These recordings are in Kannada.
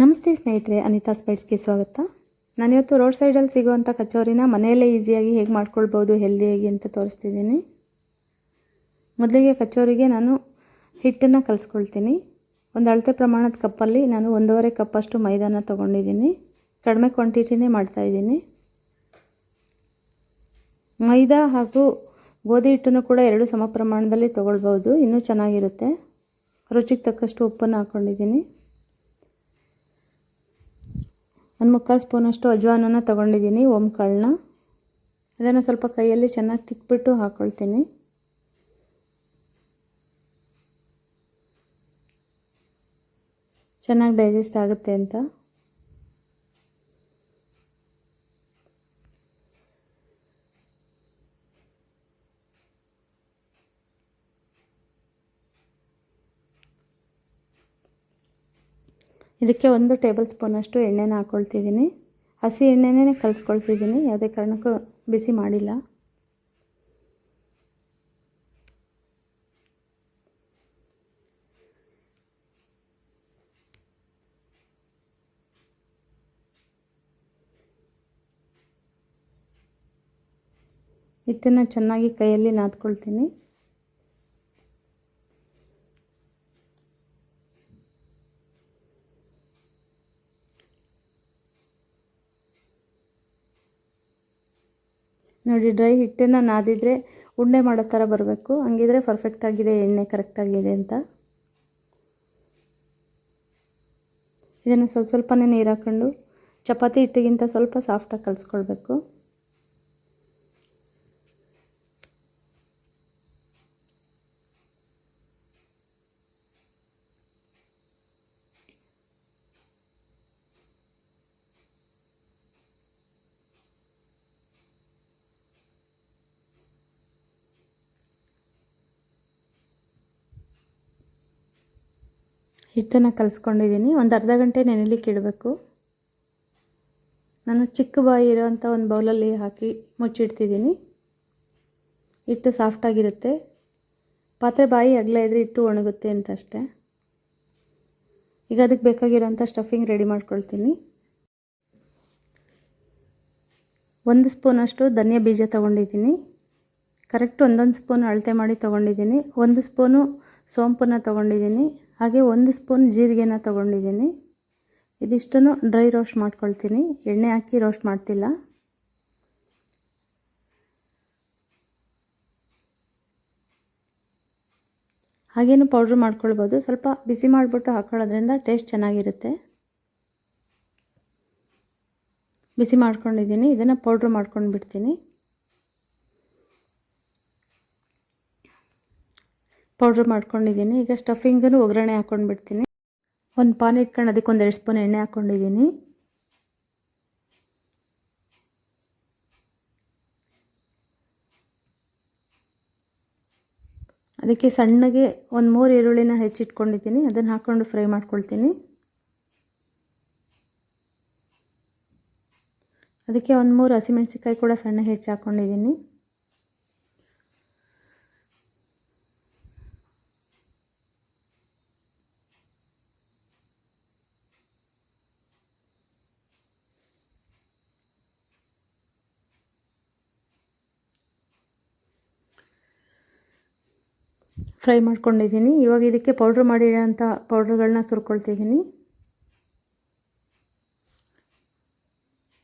ನಮಸ್ತೆ ಸ್ನೇಹಿತರೆ, ಅನಿತಾ ಸ್ಪೆಟ್ಸ್ಗೆ ಸ್ವಾಗತ. ನಾನಿವತ್ತು ರೋಡ್ ಸೈಡಲ್ಲಿ ಸಿಗುವಂಥ ಕಚೋರಿನ ಮನೆಯಲ್ಲೇ ಈಸಿಯಾಗಿ ಹೇಗೆ ಮಾಡ್ಕೊಳ್ಬೋದು ಹೆಲ್ದಿಯಾಗಿ ಅಂತ ತೋರಿಸ್ತಿದ್ದೀನಿ. ಮೊದಲಿಗೆ ಕಚೋರಿಗೆ ನಾನು ಹಿಟ್ಟನ್ನು ಕಲಿಸ್ಕೊಳ್ತೀನಿ. ಒಂದು ಅಳತೆ ಪ್ರಮಾಣದ ಕಪ್ಪಲ್ಲಿ ನಾನು ಒಂದೂವರೆ ಕಪ್ಪಷ್ಟು ಮೈದಾನ ತೊಗೊಂಡಿದ್ದೀನಿ. ಕಡಿಮೆ ಕ್ವಾಂಟಿಟಿನೇ ಮಾಡ್ತಾಯಿದ್ದೀನಿ ಮೈದಾ ಹಾಗೂ ಗೋಧಿ ಹಿಟ್ಟನ್ನು ಕೂಡ ಎರಡು ಸಮ ಪ್ರಮಾಣದಲ್ಲಿ ತೊಗೊಳ್ಬೋದು ಇನ್ನೂ ಚೆನ್ನಾಗಿರುತ್ತೆ. ರುಚಿಗೆ ತಕ್ಕಷ್ಟು ಉಪ್ಪನ್ನು ಹಾಕ್ಕೊಂಡಿದ್ದೀನಿ ಒಂದು ಮುಕ್ಕಾಲು ಸ್ಪೂನಷ್ಟು ಅಜ್ವಾನನ ತೊಗೊಂಡಿದ್ದೀನಿ ಓಂಕಾಳನ್ನ ಅದನ್ನು ಸ್ವಲ್ಪ ಕೈಯಲ್ಲಿ ಚೆನ್ನಾಗಿ ತಿಕ್ಬಿಟ್ಟು ಹಾಕ್ಕೊಳ್ತೀನಿ ಚೆನ್ನಾಗಿ ಡೈಜೆಸ್ಟ್ ಆಗುತ್ತೆ ಅಂತ. ಇದಕ್ಕೆ ಒಂದು ಟೇಬಲ್ ಸ್ಪೂನಷ್ಟು ಎಣ್ಣೆನ ಹಾಕ್ಕೊಳ್ತಿದ್ದೀನಿ ಹಸಿ ಎಣ್ಣೆನೇ ಕಲಿಸ್ಕೊಳ್ತಿದ್ದೀನಿ. ಯಾವುದೇ ಕಾರಣಕ್ಕೂ ಬಿಸಿ ಮಾಡಿಲ್ಲ. ಹಿಟ್ಟನ್ನು ಚೆನ್ನಾಗಿ ಕೈಯಲ್ಲಿ ನಾದ್ಕೊಳ್ತೀನಿ. ನೋಡಿ ಡ್ರೈ ಹಿಟ್ಟನ್ನು ನಾದಿದರೆ ಉಂಡೆ ಮಾಡೋ ಥರ ಬರಬೇಕು. ಹಂಗಿದ್ರೆ ಪರ್ಫೆಕ್ಟಾಗಿದೆ ಎಣ್ಣೆ ಕರೆಕ್ಟಾಗಿದೆ ಅಂತ. ಇದನ್ನು ಸ್ವಲ್ಪ ಸ್ವಲ್ಪನೇ ನೀರು ಹಾಕ್ಕೊಂಡು ಚಪಾತಿ ಹಿಟ್ಟಿಗಿಂತ ಸ್ವಲ್ಪ ಸಾಫ್ಟಾಗಿ ಕಲಿಸ್ಕೊಳ್ಬೇಕು. ಹಿಟ್ಟನ್ನು ಕಲಿಸ್ಕೊಂಡಿದ್ದೀನಿ. ಒಂದು ಅರ್ಧ ಗಂಟೆ ನೆನೆಲಿಕ್ಕೆ ಇಡಬೇಕು. ನಾನು ಚಿಕ್ಕ ಬಾಯಿ ಇರೋವಂಥ ಒಂದು ಬೌಲಲ್ಲಿ ಹಾಕಿ ಮುಚ್ಚಿಡ್ತಿದ್ದೀನಿ. ಹಿಟ್ಟು ಸಾಫ್ಟಾಗಿರುತ್ತೆ ಪಾತ್ರೆ ಬಾಯಿ ಅಗಲ ಇದ್ದರೆ ಹಿಟ್ಟು ಒಣಗುತ್ತೆ ಅಂತ ಅಷ್ಟೇ ಈಗ ಅದಕ್ಕೆ ಬೇಕಾಗಿರೋಂಥ ಸ್ಟಫಿಂಗ್ ರೆಡಿ ಮಾಡ್ಕೊಳ್ತೀನಿ. ಒಂದು ಸ್ಪೂನಷ್ಟು ಧನಿಯಾ ಬೀಜ ತೊಗೊಂಡಿದ್ದೀನಿ. ಕರೆಕ್ಟ್ ಒಂದೊಂದು ಸ್ಪೂನ್ ಅಳತೆ ಮಾಡಿ ತೊಗೊಂಡಿದ್ದೀನಿ. ಒಂದು ಸ್ಪೂನು ಸೋಂಪನ್ನು ತೊಗೊಂಡಿದ್ದೀನಿ. ಹಾಗೆ ಒಂದು ಸ್ಪೂನ್ ಜೀರಿಗೆನ ತೊಗೊಂಡಿದ್ದೀನಿ. ಇದಿಷ್ಟನ್ನು ಡ್ರೈ ರೋಸ್ಟ್ ಮಾಡ್ಕೊಳ್ತೀನಿ. ಎಣ್ಣೆ ಹಾಕಿ ರೋಸ್ಟ್ ಮಾಡ್ತಿಲ್ಲ. ಹಾಗೇನು ಪೌಡ್ರ್ ಮಾಡ್ಕೊಳ್ಬೋದು. ಸ್ವಲ್ಪ ಬಿಸಿ ಮಾಡಿಬಿಟ್ಟು ಹಾಕ್ಕೊಳ್ಳೋದ್ರಿಂದ ಟೇಸ್ಟ್ ಚೆನ್ನಾಗಿರುತ್ತೆ. ಬಿಸಿ ಮಾಡ್ಕೊಂಡಿದ್ದೀನಿ. ಇದನ್ನು ಪೌಡ್ರ್ ಮಾಡ್ಕೊಂಡು ಬಿಡ್ತೀನಿ ಪೌಡ್ರ್ ಮಾಡ್ಕೊಂಡಿದ್ದೀನಿ. ಈಗ ಸ್ಟಫಿಂಗನ್ನು ಒಗ್ಗರಣೆ ಹಾಕ್ಕೊಂಡು ಬಿಡ್ತೀನಿ ಒಂದು ಪಾನ್ ಇಟ್ಕೊಂಡು ಅದಕ್ಕೆ ಎರಡು ಸ್ಪೂನ್ ಎಣ್ಣೆ ಹಾಕ್ಕೊಂಡಿದ್ದೀನಿ ಅದಕ್ಕೆ ಸಣ್ಣಗೆ ಒಂದು ಮೂರು ಈರುಳ್ಳಿನ ಹೆಚ್ಚಿಟ್ಕೊಂಡಿದ್ದೀನಿ. ಅದನ್ನು ಹಾಕ್ಕೊಂಡು ಫ್ರೈ ಮಾಡ್ಕೊಳ್ತೀನಿ. ಅದಕ್ಕೆ ಒಂದು ಮೂರು ಹಸಿಮೆಣಸಿಕಾಯಿ ಕೂಡ ಸಣ್ಣ ಹೆಚ್ಚಿ ಹಾಕ್ಕೊಂಡಿದ್ದೀನಿ ಫ್ರೈ ಮಾಡ್ಕೊಂಡಿದ್ದೀನಿ. ಇವಾಗ ಇದಕ್ಕೆ ಪೌಡ್ರ್ ಮಾಡಿರೋಂಥ ಪೌಡ್ರ್ಗಳನ್ನ ಸುರ್ಕೊಳ್ತಿದ್ದೀನಿ.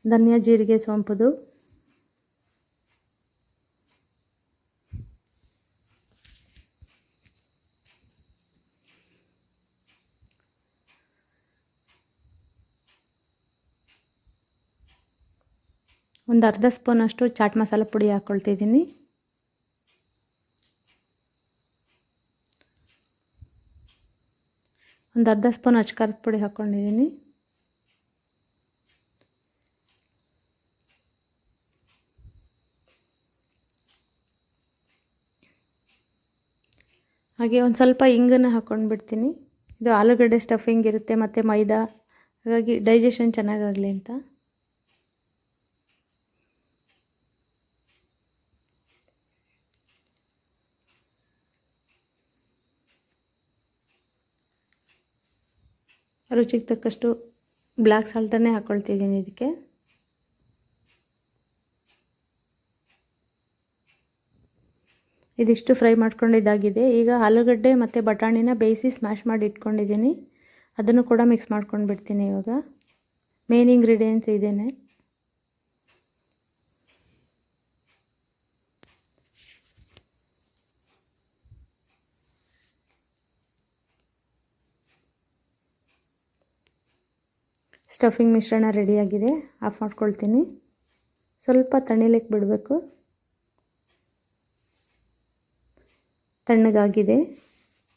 ಧನಿಯಾ, ಜೀರಿಗೆ, ಸೋಂಪುದು. ಒಂದು ಅರ್ಧ ಸ್ಪೂನಷ್ಟು ಚಾಟ್ ಮಸಾಲ ಪುಡಿ ಹಾಕ್ಕೊಳ್ತಿದ್ದೀನಿ ಒಂದು ಅರ್ಧ ಸ್ಪೂನ್ ಅಚ್ಕಾರದ ಪುಡಿ ಹಾಕ್ಕೊಂಡಿದ್ದೀನಿ. ಹಾಗೆ ಒಂದು ಸ್ವಲ್ಪ ಹಿಂಗನ್ನು ಹಾಕ್ಕೊಂಡು ಬಿಡ್ತೀನಿ ಇದು ಆಲೂಗಡ್ಡೆ ಸ್ಟಫಿಂಗ್ ಇರುತ್ತೆ, ಮತ್ತು ಮೈದಾ. ಹಾಗಾಗಿ ಡೈಜೆಷನ್ ಚೆನ್ನಾಗಾಗಲಿ ಅಂತ. ರುಚಿಗೆ ತಕ್ಕಷ್ಟು ಬ್ಲ್ಯಾಕ್ ಸಾಲ್ಟನ್ನೇ ಹಾಕ್ಕೊಳ್ತಿದ್ದೀನಿ ಇದಕ್ಕೆ. ಇದಿಷ್ಟು ಫ್ರೈ ಮಾಡ್ಕೊಂಡಿದ್ದಾಗಿದೆ. ಈಗ ಆಲೂಗಡ್ಡೆ ಮತ್ತು ಬಟಾಣಿನ ಬೇಯಿಸಿ ಸ್ಮ್ಯಾಶ್ ಮಾಡಿ ಇಟ್ಕೊಂಡಿದ್ದೀನಿ. ಅದನ್ನು ಕೂಡ ಮಿಕ್ಸ್ ಮಾಡ್ಕೊಂಡು ಬಿಡ್ತೀನಿ ಇವಾಗ. ಮೇನ್ ಇಂಗ್ರೀಡಿಯೆಂಟ್ಸ್ ಇದೇನೆ. ಸ್ಟಫಿಂಗ್ ಮಿಶ್ರಣ ರೆಡಿಯಾಗಿದೆ. ಆಫ್ ಮಾಡ್ಕೊಳ್ತೀನಿ. ಸ್ವಲ್ಪ ತಣಿಲಿಕ್ಕೆ ಬಿಡಬೇಕು. ತಣ್ಣಗಾಗಿದೆ.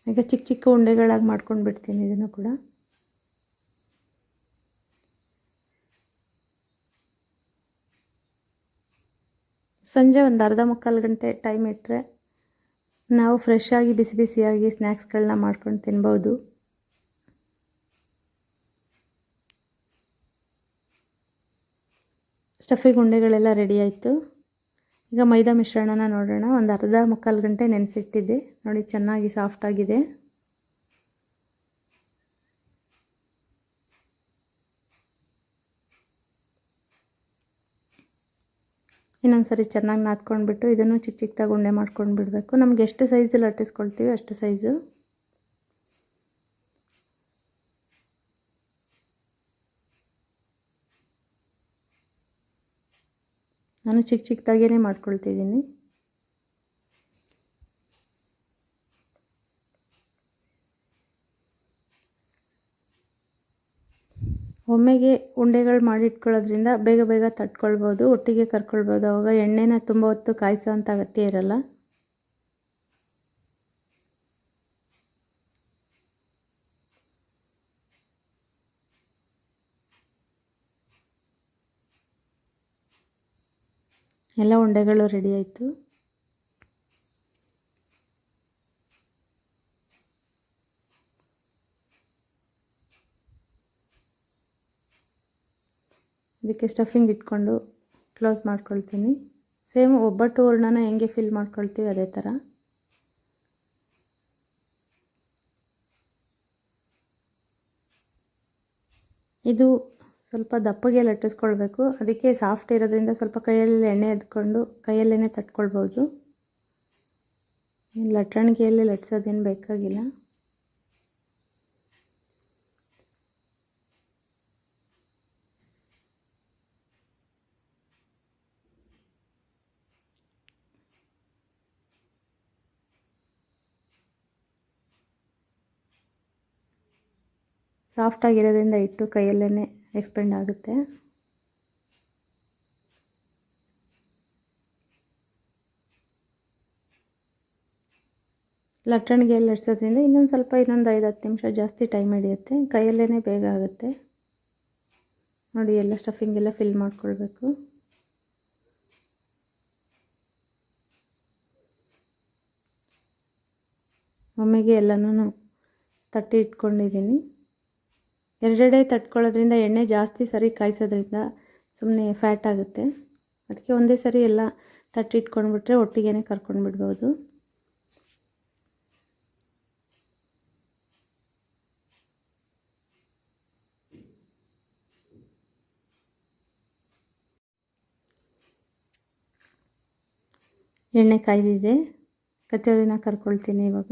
ಈಗ ಚಿಕ್ಕ ಚಿಕ್ಕ ಉಂಡೆಗಳಾಗಿ ಮಾಡ್ಕೊಂಡು ಬಿಡ್ತೀನಿ ಇದನ್ನು ಕೂಡ. ಸಂಜೆ ಒಂದು ಅರ್ಧ ಮುಕ್ಕಾಲು ಗಂಟೆ ಟೈಮ್ ಇಟ್ಟರೆ ನಾವು ಫ್ರೆಶ್ ಆಗಿ ಬಿಸಿ ಬಿಸಿಯಾಗಿ ಸ್ನ್ಯಾಕ್ಸ್ಗಳನ್ನ ಮಾಡ್ಕೊಂಡು ತಿನ್ಬೋದು. ಸ್ಟಫಿಂಗ್ ಉಂಡೆಗಳೆಲ್ಲ ರೆಡಿ ಆಯಿತು. ಈಗ ಮೈದಾ ಮಿಶ್ರಣನ ನೋಡೋಣ. ಒಂದು ಅರ್ಧ ಮುಕ್ಕಾಲು ಗಂಟೆ ನೆನೆಸಿಟ್ಟಿದ್ದೆ. ನೋಡಿ, ಚೆನ್ನಾಗಿ ಸಾಫ್ಟಾಗಿದೆ ಇನ್ನೊಂದು ಸರಿ ಚೆನ್ನಾಗಿ ನಾದ್ಕೊಂಡ್ಬಿಟ್ಟು ಇದನ್ನು ಚಿಕ್ಕ ಚಿಕ್ಕದಾಗಿ ಉಂಡೆ ಮಾಡ್ಕೊಂಡು ಬಿಡಬೇಕು ನಮ್ಗೆ ಎಷ್ಟು ಸೈಜಲ್ಲಿ ಅಟ್ಟಿಸ್ಕೊಳ್ತೀವಿ ಅಷ್ಟು ಸೈಜು ನಾನು ಚಿಕ್ಕ ಚಿಕ್ಕದಾಗೇ ಮಾಡ್ಕೊಳ್ತಿದ್ದೀನಿ. ಒಮ್ಮೆಗೆ ಉಂಡೆಗಳು ಮಾಡಿಟ್ಕೊಳ್ಳೋದ್ರಿಂದ ಬೇಗ ಬೇಗ ತಟ್ಕೊಳ್ಬೋದು, ಒಟ್ಟಿಗೆ ಕರ್ಕೊಳ್ಬೋದು. ಅವಾಗ ಎಣ್ಣೆನ ತುಂಬ ಹೊತ್ತು ಕಾಯಿಸೋ ಅಂಥ ಅಗತ್ಯ ಇರಲ್ಲ. ಎಲ್ಲ ಉಂಡೆಗಳು ರೆಡಿ ಆಯಿತು. ಇದಕ್ಕೆ ಸ್ಟಫಿಂಗ್ ಇಟ್ಕೊಂಡು ಕ್ಲೋಸ್ ಮಾಡ್ಕೊಳ್ತೀನಿ. ಸೇಮ್ ಒಬ್ಬಟ್ಟು ಹೂರ್ಣನ ಹೆಂಗೆ ಫಿಲ್ ಮಾಡ್ಕೊಳ್ತೀವಿ ಅದೇ ಥರ ಇದು ಸ್ವಲ್ಪ ದಪ್ಪಗೆ ಲಟ್ಟಿಸ್ಕೊಳ್ಬೇಕು. ಅದಕ್ಕೆ ಸಾಫ್ಟ್ ಇರೋದ್ರಿಂದ ಸ್ವಲ್ಪ ಕೈಯಲ್ಲಿ ಎಣ್ಣೆ ಎದ್ಕೊಂಡು ಕೈಯಲ್ಲೇ ತಟ್ಕೊಳ್ಬೋದು. ಲಟ್ಟಣಿಗೆಯಲ್ಲಿ ಲಟ್ಸೋದೇನು ಬೇಕಾಗಿಲ್ಲ. ಸಾಫ್ಟಾಗಿರೋದ್ರಿಂದ ಇಟ್ಟು ಕೈಯಲ್ಲೇ ಎಕ್ಸ್ಪೆಂಡ್ ಆಗುತ್ತೆ. ಲಟ್ಟಣಿಗೆ ಲಟ್ಸೋದ್ರಿಂದ ಇನ್ನೊಂದು ಸ್ವಲ್ಪ ಇನ್ನೊಂದು ಐದು ಹತ್ತು ನಿಮಿಷ ಜಾಸ್ತಿ ಟೈಮ್ ಹಿಡಿಯುತ್ತೆ. ಕೈಯಲ್ಲೇ ಬೇಗ ಆಗುತ್ತೆ. ನೋಡಿ, ಎಲ್ಲ ಸ್ಟಫಿಂಗ್ ಎಲ್ಲ ಫಿಲ್ ಮಾಡ್ಕೊಳ್ಬೇಕು. ಒಮ್ಮೆಗೆ ಎಲ್ಲನೂ ತಟ್ಟಿ ಇಟ್ಕೊಂಡಿದ್ದೀನಿ. ಎರಡೆರಡೆ ತಟ್ಕೊಳ್ಳೋದ್ರಿಂದ ಎಣ್ಣೆ ಜಾಸ್ತಿ ಸರಿ ಕಾಯಿಸೋದ್ರಿಂದ ಸುಮ್ಮನೆ ಫ್ಯಾಟ್ ಆಗುತ್ತೆ. ಅದಕ್ಕೆ ಒಂದೇ ಸರಿ ಎಲ್ಲ ತಟ್ಟಿಟ್ಕೊಂಡ್ಬಿಟ್ರೆ ಒಟ್ಟಿಗೆ ಕರ್ಕೊಂಡು ಬಿಡ್ಬೋದು. ಎಣ್ಣೆ ಕಾಯ್ದಿದೆ. ಕಚೋರಿನ ಕರ್ಕೊಳ್ತೀನಿ ಇವಾಗ.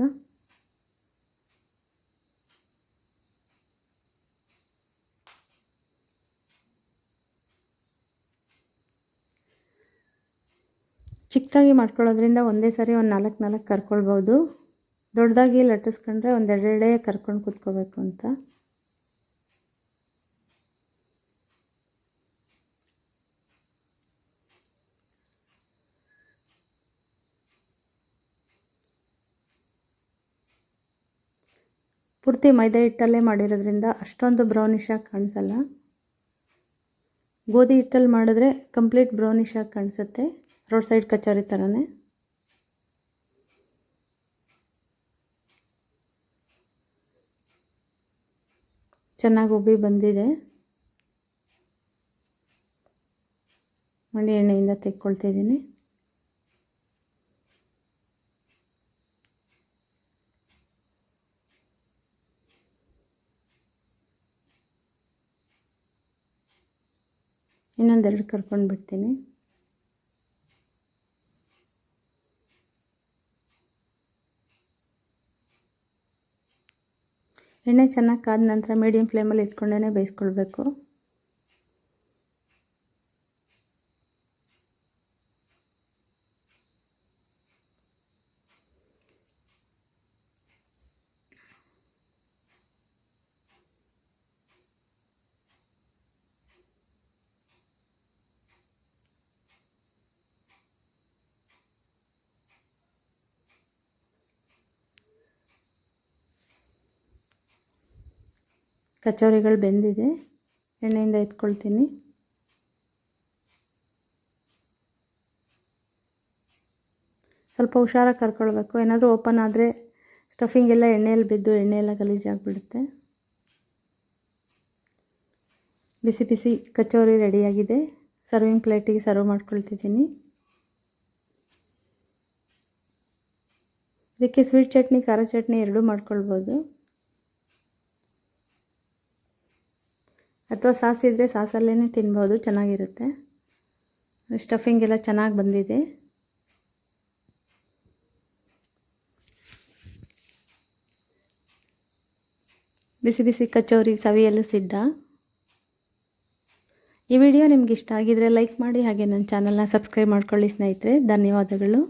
ಚಿಕ್ಕದಾಗಿ ಮಾಡ್ಕೊಳ್ಳೋದ್ರಿಂದ ಒಂದೇ ಸಾರಿ ಒಂದು ನಾಲ್ಕು ನಾಲ್ಕು ಕರ್ಕೊಳ್ಬೋದು. ದೊಡ್ಡದಾಗಿ ಲಟ್ಟಿಸ್ಕೊಂಡ್ರೆ ಒಂದೆರಡೆರಡೇ ಕರ್ಕೊಂಡು ಕುತ್ಕೋಬೇಕು ಅಂತ. ಪೂರ್ತಿ ಮೈದಾ ಹಿಟ್ಟಲ್ಲೇ ಮಾಡಿರೋದ್ರಿಂದ ಅಷ್ಟೊಂದು ಬ್ರೌನಿಶ್ ಆಗಿ ಕಾಣಿಸಲ್ಲ. ಗೋಧಿ ಹಿಟ್ಟಲ್ಲಿ ಮಾಡಿದ್ರೆ ಕಂಪ್ಲೀಟ್ ಬ್ರೌನಿಶ್ ಆಗಿ ಕಾಣಿಸುತ್ತೆ. ರೋಡ್ ಸೈಡ್ ಕಚೋರಿ ಥರನೇ ಚೆನ್ನಾಗಿ ಉಬ್ಬಿ ಬಂದಿದೆ. ಮಂಡಿ ಎಣ್ಣೆಯಿಂದ ತೆಕ್ಕೊಳ್ತಿದ್ದೀನಿ ಇನ್ನೊಂದೆರಡು ಕರ್ಕೊಂಡು ಬಿಡ್ತೀನಿ ಎಣ್ಣೆ ಚೆನ್ನಾಗಿ ಕಾದ ನಂತರ ಮೀಡಿಯಮ್ ಫ್ಲೇಮಲ್ಲಿ ಇಟ್ಕೊಂಡೇ ಬೇಯಿಸ್ಕೊಳ್ಬೇಕು. ಕಚೋರಿಗಳು ಬೆಂದಿದೆ. ಎಣ್ಣೆಯಿಂದ ಎತ್ಕೊಳ್ತೀನಿ. ಸ್ವಲ್ಪ ಹುಷಾರಾಗಿ ಕರ್ಕೊಳ್ಬೇಕು. ಏನಾದರೂ ಓಪನ್ ಆದರೆ ಸ್ಟಫಿಂಗ್ ಎಲ್ಲ ಎಣ್ಣೆಯಲ್ಲಿ ಬಿದ್ದು ಎಣ್ಣೆ ಎಲ್ಲ ಗಲೀಜಾಗಿಬಿಡುತ್ತೆ ಬಿಸಿ ಬಿಸಿ ಕಚೋರಿ ರೆಡಿಯಾಗಿದೆ. ಸರ್ವಿಂಗ್ ಪ್ಲೇಟಿಗೆ ಸರ್ವ್ ಮಾಡ್ಕೊಳ್ತಿದ್ದೀನಿ. ಇದಕ್ಕೆ ಸ್ವೀಟ್ ಚಟ್ನಿ, ಖಾರ ಚಟ್ನಿ ಎರಡೂ ಮಾಡ್ಕೊಳ್ಬೋದು. ಅಥವಾ ಸಾಸ್ ಇದ್ದರೆ ಸಾಸಲ್ಲೇ ತಿನ್ಬೋದು, ಚೆನ್ನಾಗಿರುತ್ತೆ. ಸ್ಟಫಿಂಗ್ ಎಲ್ಲ ಚೆನ್ನಾಗಿ ಬಂದಿದೆ. ಬಿಸಿ ಬಿಸಿ ಕಚೋರಿ ಸವಿಯಲು ಸಿದ್ಧ. ಈ ವಿಡಿಯೋ ನಿಮ್ಗೆ ಇಷ್ಟ ಆಗಿದರೆ ಲೈಕ್ ಮಾಡಿ, ಹಾಗೆ ನನ್ನ ಚಾನಲ್ನ ಸಬ್ಸ್ಕ್ರೈಬ್ ಮಾಡ್ಕೊಳ್ಳಿ ಸ್ನೇಹಿತರೆ. ಧನ್ಯವಾದಗಳು.